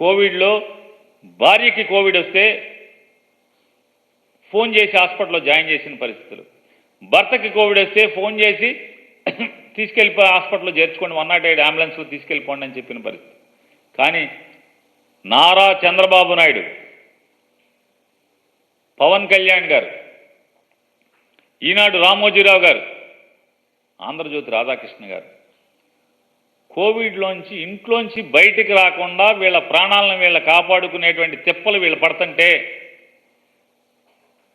కోవిడ్లో భార్యకి కోవిడ్ వస్తే ఫోన్ చేసి హాస్పిటల్లో జాయిన్ చేసిన పరిస్థితులు. భర్తకి కోవిడ్ వస్తే ఫోన్ చేసి తీసుకెళ్ళిపోయి హాస్పిటల్లో చేర్చుకోండి వన్ నాట్ ఎయిట్ అంబులెన్స్లో తీసుకెళ్ళిపోండి అని చెప్పిన పరిస్థితి. కానీ నారా చంద్రబాబు నాయుడు పవన్ కళ్యాణ్ గారు ఈనాడు రామోజీరావు గారు ఆంధ్రజ్యోతి రాధాకృష్ణ గారు కోవిడ్లోంచి ఇంట్లోంచి బయటికి రాకుండా వీళ్ళ ప్రాణాలను వీళ్ళ కాపాడుకునేటువంటి తిప్పలు వీళ్ళు పడుతుంటే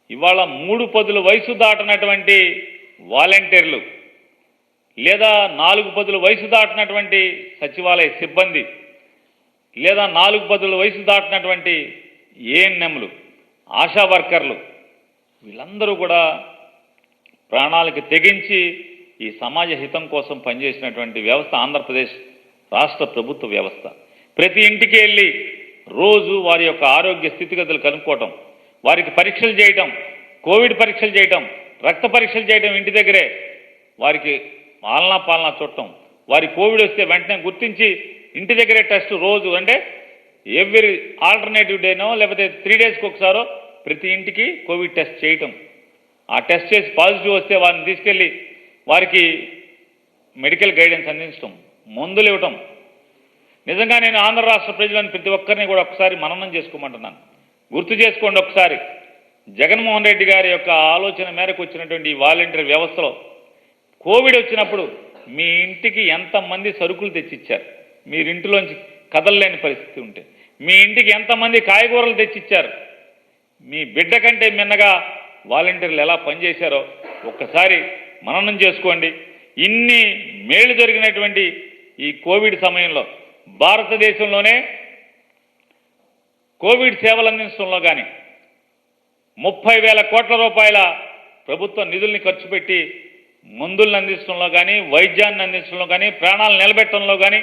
ఇవాళ మూడు పదుల వయసు దాటినటువంటి వాలంటీర్లు లేదా నాలుగు పదుల వయసు దాటినటువంటి సచివాలయ సిబ్బంది లేదా నాలుగు పదుల వయసు దాటినటువంటి ఏఎన్ఎంలు ఆశా వర్కర్లు వీళ్ళందరూ కూడా ప్రాణాలకు తెగించి ఈ సమాజ హితం కోసం పనిచేసినటువంటి వ్యవస్థ ఆంధ్రప్రదేశ్ రాష్ట్ర ప్రభుత్వ వ్యవస్థ. ప్రతి ఇంటికి వెళ్ళి రోజు వారి యొక్క ఆరోగ్య స్థితిగతులు కనుక్కోవటం వారికి పరీక్షలు చేయటం కోవిడ్ పరీక్షలు చేయటం రక్త పరీక్షలు చేయటం ఇంటి దగ్గరే వారికి పాలనా పాలనా చూడటం. వారి కోవిడ్ వస్తే వెంటనే గుర్తించి ఇంటి దగ్గరే టెస్ట్ రోజు అంటే ఎవ్రీ ఆల్టర్నేటివ్ డేనో లేకపోతే త్రీ డేస్కి ఒకసారో ప్రతి ఇంటికి కోవిడ్ టెస్ట్ చేయటం. ఆ టెస్ట్ చేసి పాజిటివ్ వస్తే వారిని తీసుకెళ్ళి వారికి మెడికల్ గైడెన్స్ అందించడం మందులు ఇవ్వటం. నిజంగా నేను ఆంధ్ర రాష్ట్ర ప్రజలను ప్రతి ఒక్కరిని కూడా ఒకసారి మననం చేసుకోమంటున్నాను. గుర్తు చేసుకోండి ఒకసారి. జగన్మోహన్ రెడ్డి గారి యొక్క ఆలోచన మేరకు వచ్చినటువంటి వాలంటీర్ వ్యవస్థలో కోవిడ్ వచ్చినప్పుడు మీ ఇంటికి ఎంతమంది సరుకులు తెచ్చిచ్చారు? మీరింటిలోంచి కదలలేని పరిస్థితి ఉంటే. మీ ఇంటికి ఎంతమంది కాయగూరలు తెచ్చిచ్చారు? మీ బిడ్డ కంటే మిన్నగా వాలంటీర్లు ఎలా పనిచేశారో ఒక్కసారి మననం చేసుకోండి. ఇన్ని మేలు జరిగినటువంటి ఈ కోవిడ్ సమయంలో భారతదేశంలోనే కోవిడ్ సేవలు అందించడంలో కానీ ముప్పై వేల కోట్ల రూపాయల ప్రభుత్వ నిధుల్ని ఖర్చు పెట్టి మందులను అందించడంలో కానీ వైద్యాన్ని అందించడంలో కానీ ప్రాణాలు నిలబెట్టడంలో కానీ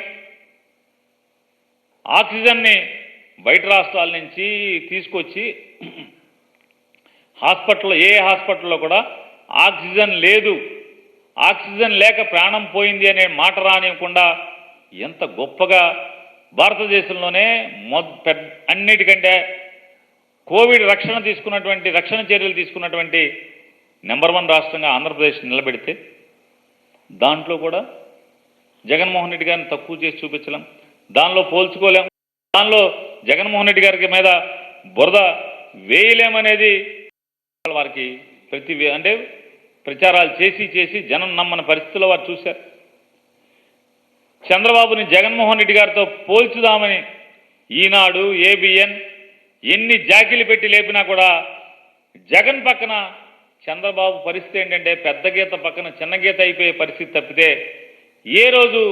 ఆక్సిజన్ని బయట రాష్ట్రాల నుంచి తీసుకొచ్చి హాస్పిటల్లో ఏ హాస్పిటల్లో కూడా ఆక్సిజన్ లేదు. ఆక్సిజన్ లేక ప్రాణం పోయింది అనే మాట రానివ్వకుండా ఎంత గొప్పగా భారతదేశంలోనే అన్నిటికంటే కోవిడ్ రక్షణ తీసుకున్నటువంటి రక్షణ చర్యలు తీసుకున్నటువంటి నెంబర్ వన్ రాష్ట్రంగా ఆంధ్రప్రదేశ్ నిలబెడితే దాంట్లో కూడా జగన్మోహన్ రెడ్డి గారిని తక్కువ చేసి చూపించలేం. దానిలో పోల్చుకోలేం. దానిలో జగన్మోహన్ రెడ్డి గారికి మీద బురద వేయలేమనేది వారికి ప్రతి అంటే ప్రచారాలు చేసి చేసి జనం నమ్మని పరిస్థితుల్లో వారు చూశారు. చంద్రబాబుని జగన్మోహన్ రెడ్డి గారితో పోల్చుదామని ఈనాడు ఏబిఎన్ ఎన్ని జాకిలు పెట్టి లేపినా కూడా జగన్ పక్కన చంద్రబాబు పరిస్థితి ఏంటంటే పెద్ద గీత పక్కన చిన్న గీత అయిపోయే పరిస్థితి తప్పితే ఏ రోజు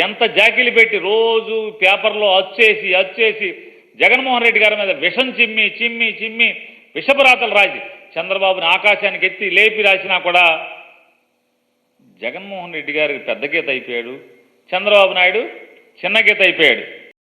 ఎంత జాకిలు పెట్టి రోజు పేపర్లో అచ్చేసి అచ్చేసి జగన్మోహన్ రెడ్డి గారి మీద విషం చిమ్మి చిమ్మి చిమ్మి విషపరాతలు రాజు చంద్రబాబుని ఆకాశానికి ఎత్తి లేపి రాసినా కూడా జగన్మోహన్ రెడ్డి గారికి పెద్ద గీత అయిపోయాడు. చంద్రబాబు నాయుడు చిన్న గీత అయిపోయాడు.